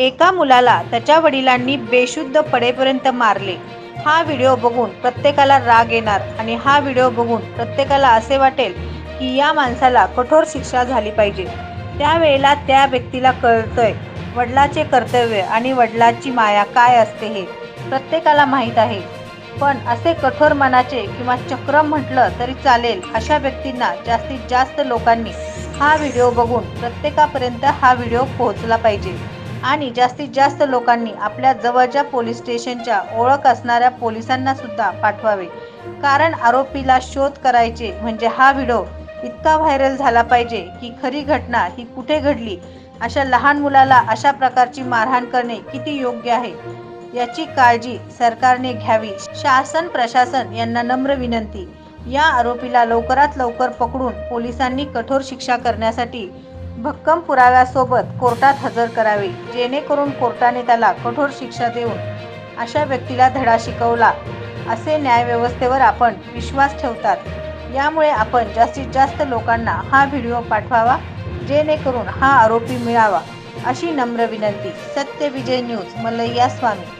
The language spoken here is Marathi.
एका मुलाला त्याच्या वडिलांनी बेशुद्ध पडेपर्यंत मारले. हा व्हिडिओ बघून प्रत्येकाला राग येणार आणि हा व्हिडिओ बघून प्रत्येकाला असे वाटेल की या माणसाला कठोर शिक्षा झाली पाहिजे. त्यावेळेला त्या व्यक्तीला कळतंय वडिलाचे कर्तव्य आणि वडिलाची माया काय असते हे प्रत्येकाला माहीत आहे. पण असे कठोर मनाचे किंवा चक्रम म्हटलं तरी चालेल अशा व्यक्तींना जास्तीत जास्त लोकांनी हा व्हिडिओ बघून प्रत्येकापर्यंत हा व्हिडिओ पोहोचला पाहिजे. आणि जास्तीत जास्त लोकांनी आपल्या जवळच्या पोलीस स्टेशनच्या ओळख असणाऱ्या पोलिसांना सुद्धा पाठवावे. कारण आरोपीला शोध करायचे म्हणजे हा व्हिडिओ इतका व्हायरल झाला पाहिजे की खरी घटना ही कुठे घडली अशा लहान मुलाला अशा प्रकारची मारहाण करणे किती योग्य आहे याची काळजी सरकारने घ्यावी. शासन प्रशासन यांना नम्र विनंती. या आरोपीला लवकरात लवकर पकडून पोलिसांनी कठोर शिक्षा करण्यासाठी भक्कम पुराव्यासोबत कोर्टात हजर करावे जेणेकरून कोर्टाने त्याला कठोर शिक्षा देऊन अशा व्यक्तीला धडा शिकवला. असे न्यायव्यवस्थेवर आपण विश्वास ठेवतात. यामुळे आपण जास्तीत जास्त लोकांना हा व्हिडिओ पाठवावा जेणेकरून हा आरोपी मिळावा अशी नम्र विनंती. Satyavijay news Mallayya Swami